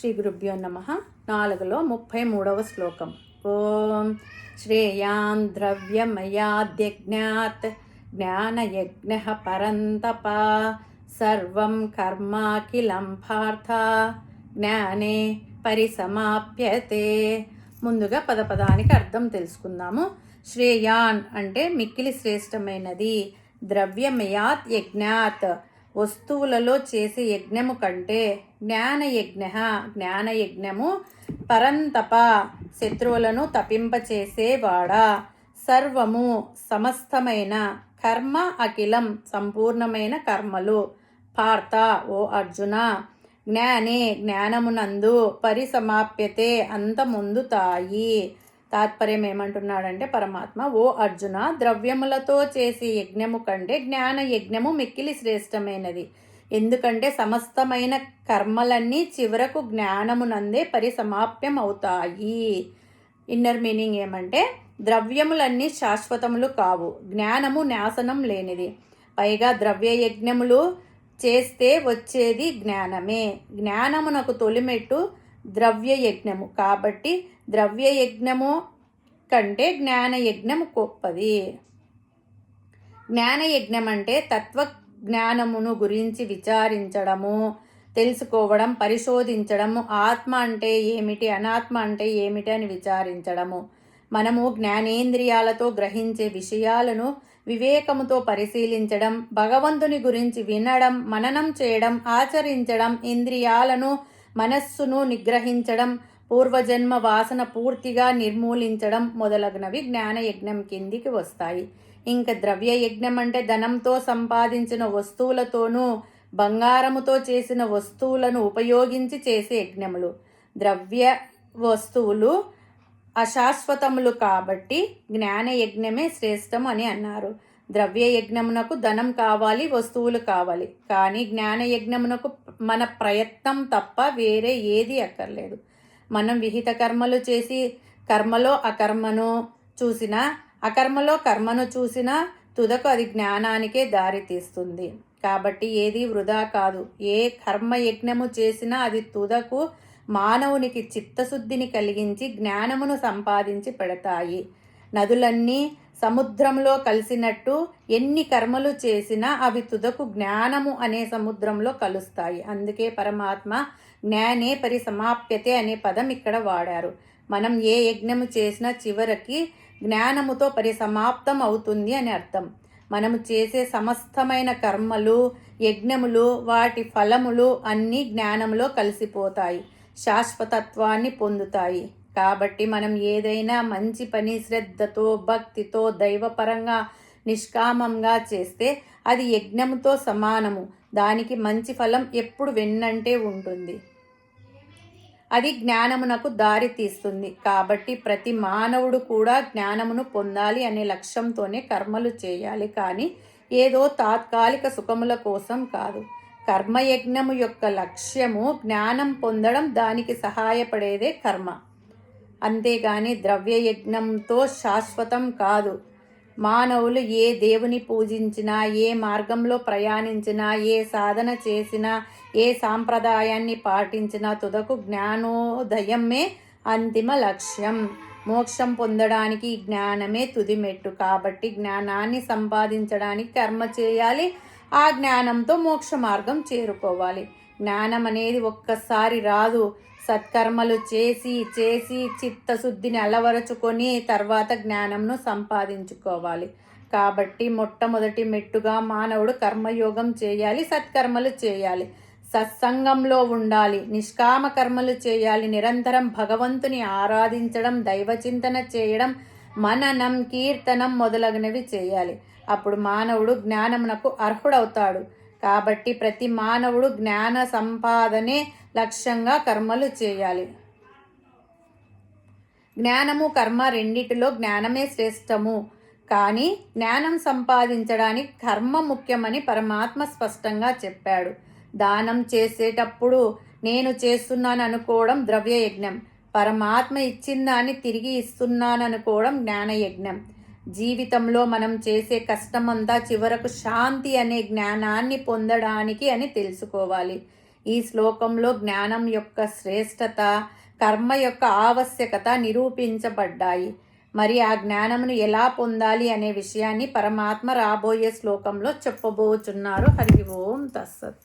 శ్రీ గురుభ్యో నమ. నాలుగులో ముప్పై మూడవ శ్లోకం. ఓం శ్రేయాన్ ద్రవ్యమయాద్యజ్ఞాత్ జ్ఞానయజ్ఞ పరంతప సర్వం కర్మాఖిలం పార్థ జ్ఞానే పరిసమాప్యతే. ముందుగా పదపదానికి అర్థం తెలుసుకుందాము. శ్రేయాన్ అంటే మిక్కిలి శ్రేష్టమైనది. ద్రవ్యమయాత్ యజ్ఞాత్ వస్తువులలో చేసే యజ్ఞము కంటే జ్ఞానయజ్ఞ జ్ఞానయజ్ఞము పరంతప శత్రువులను తపింపచేసేవాడా సర్వము సమస్తమైన కర్మ అఖిలం సంపూర్ణమైన కర్మలు. పార్థ ఓ అర్జున జ్ఞానే జ్ఞానమునందు పరిసమాప్యతే అంతముందుతాయి తాత్పర్యం ఏమంటున్నాడంటే పరమాత్మ ఓ అర్జున ద్రవ్యములతో చేసే యజ్ఞము కంటే జ్ఞాన యజ్ఞము మిక్కిలి శ్రేష్టమైనది. ఎందుకంటే సమస్తమైన కర్మలన్నీ చివరకు జ్ఞానమునందే పరిసమాప్యం అవుతాయి ఇన్నర్ మీనింగ్ ఏమంటే ద్రవ్యములన్నీ శాశ్వతములు కావు. జ్ఞానము నాశనం లేనిది. పైగా ద్రవ్య యజ్ఞములు చేస్తే వచ్చేది జ్ఞానమే. జ్ఞానమునకు తొలిమెట్టు ద్రవ్య యజ్ఞము కాబట్టి ద్రవ్య యజ్ఞము కంటే జ్ఞాన యజ్ఞము గొప్పది. జ్ఞాన యజ్ఞం అంటే తత్వ జ్ఞానమును గురించి విచారించడము తెలుసుకోవడం పరిశోధించడము. ఆత్మ అంటే ఏమిటి? అనాత్మ అంటే ఏమిటి అని విచారించడము. మనము జ్ఞానేంద్రియాలతో గ్రహించే విషయాలను వివేకముతో పరిశీలించడం భగవంతుని గురించి వినడం మననం చేయడం ఆచరించడం ఇంద్రియాలను మనస్సును నిగ్రహించడం పూర్వజన్మ వాసన పూర్తిగా నిర్మూలించడం మొదలగునవి జ్ఞానయజ్ఞం కిందికి వస్తాయి. ఇంకా ద్రవ్య యజ్ఞం అంటే ధనంతో సంపాదించిన వస్తువులతోనూ బంగారముతో చేసిన వస్తువులను ఉపయోగించి చేసే యజ్ఞములు. ద్రవ్య వస్తువులు అశాశ్వతములు కాబట్టి జ్ఞాన యజ్ఞమే శ్రేష్టం అని అన్నారు. ద్రవ్య యజ్ఞమునకు ధనం కావాలి వస్తువులు కావాలి. కానీ జ్ఞాన యజ్ఞమునకు మన ప్రయత్నం తప్ప వేరే ఏది అక్కర్లేదు. మనం విహిత కర్మలు చేసి కర్మలో అకర్మను చూసినా అకర్మలో కర్మను చూసినా తుదకు అది జ్ఞానానికే దారి తీస్తుంది. కాబట్టి ఏది వృధా కాదు. ఏ కర్మ యజ్ఞము చేసినా అది తుదకు మానవునికి చిత్తశుద్ధిని కలిగించి జ్ఞానమును సంపాదించి పెడతాయి. నదులన్నీ సముద్రంలో కలిసినట్టు ఎన్ని కర్మలు చేసినా అవి తుదకు జ్ఞానము అనే సముద్రంలో కలుస్తాయి. అందుకే పరమాత్మ జ్ఞానే పరిసమాప్యతే అనే పదం ఇక్కడ వాడారు. మనం ఏ యజ్ఞము చేసినా చివరికి జ్ఞానముతో పరిసమాప్తం అవుతుంది అని అర్థం. మనము చేసే సమస్తమైన కర్మలు యజ్ఞములు వాటి ఫలములు అన్నీ జ్ఞానంలో కలిసిపోతాయి. శాశ్వతత్వాన్ని పొందుతాయి. కాబట్టి మనం ఏదైనా మంచి పని శ్రద్ధతో భక్తితో దైవపరంగా నిష్కామంగా చేస్తే అది యజ్ఞముతో సమానము. దానికి మంచి ఫలం ఎప్పుడు వెన్నంటే ఉంటుంది. అది జ్ఞానమునకు దారి తీస్తుంది. కాబట్టి ప్రతి మానవుడు కూడా జ్ఞానమును పొందాలి అనే లక్ష్యంతోనే కర్మలు చేయాలి. కానీ ఏదో తాత్కాలిక సుఖముల కోసం కాదు. కర్మయజ్ఞము యొక్క లక్ష్యము జ్ఞానం పొందడం దానికి సహాయపడేదే కర్మ. అంతేగాని ద్రవ్యయజ్ఞంతో శాశ్వతం కాదు. మానవులు ఏ దేవుని పూజించినా ఏ మార్గంలో ప్రయాణించినా ఏ సాధన చేసినా ఏ సాంప్రదాయాన్ని పాటించినా తుదకు జ్ఞానోదయమే అంతిమ లక్ష్యం. మోక్షం పొందడానికి జ్ఞానమే తుదిమెట్టు. కాబట్టి జ్ఞానాన్ని సంపాదించడానికి కర్మ చేయాలి. ఆ జ్ఞానంతో మోక్ష మార్గం చేరుకోవాలి. జ్ఞానం అనేది ఒక్కసారి రాదు. సత్కర్మలు చేసి చేసి చిత్తశుద్ధిని అలవరచుకొని తర్వాత జ్ఞానంను సంపాదించుకోవాలి. కాబట్టి మొట్టమొదటి మెట్టుగా మానవుడు కర్మయోగం చేయాలి సత్కర్మలు చేయాలి. సత్సంగంలో ఉండాలి నిష్కామ కర్మలు చేయాలి నిరంతరం భగవంతుని ఆరాధించడం దైవచింతన చేయడం మననం కీర్తనం మొదలగునవి చేయాలి. అప్పుడు మానవుడు జ్ఞానమునకు అర్హుడవుతాడు. కాబట్టి ప్రతి మానవుడు జ్ఞాన సంపాదనే లక్ష్యంగా కర్మలు చేయాలి. జ్ఞానము కర్మ రెండిటిలో జ్ఞానమే శ్రేష్టము. కానీ జ్ఞానం సంపాదించడానికి కర్మ ముఖ్యమని పరమాత్మ స్పష్టంగా చెప్పాడు. దానం చేసేటప్పుడు నేను చేస్తున్నాను అనుకోవడం ద్రవ్యయజ్ఞం. పరమాత్మ ఇచ్చిందాన్ని తిరిగి ఇస్తున్నాను అనుకోవడం జ్ఞానయజ్ఞం. జీవితంలో మనం చేసే కష్టమంతా చివరకు శాంతి అనే జ్ఞానాన్ని పొందడానికి అని తెలుసుకోవాలి. ఈ శ్లోకంలో జ్ఞానం యొక్క శ్రేష్టత కర్మ యొక్క ఆవశ్యకత నిరూపించబడ్డాయి. మరి ఆ జ్ఞానమును ఎలా పొందాలి అనే విషయాన్ని పరమాత్మ రాబోయే శ్లోకంలో చెప్పబోచున్నారు. హరి ఓం తస్సత్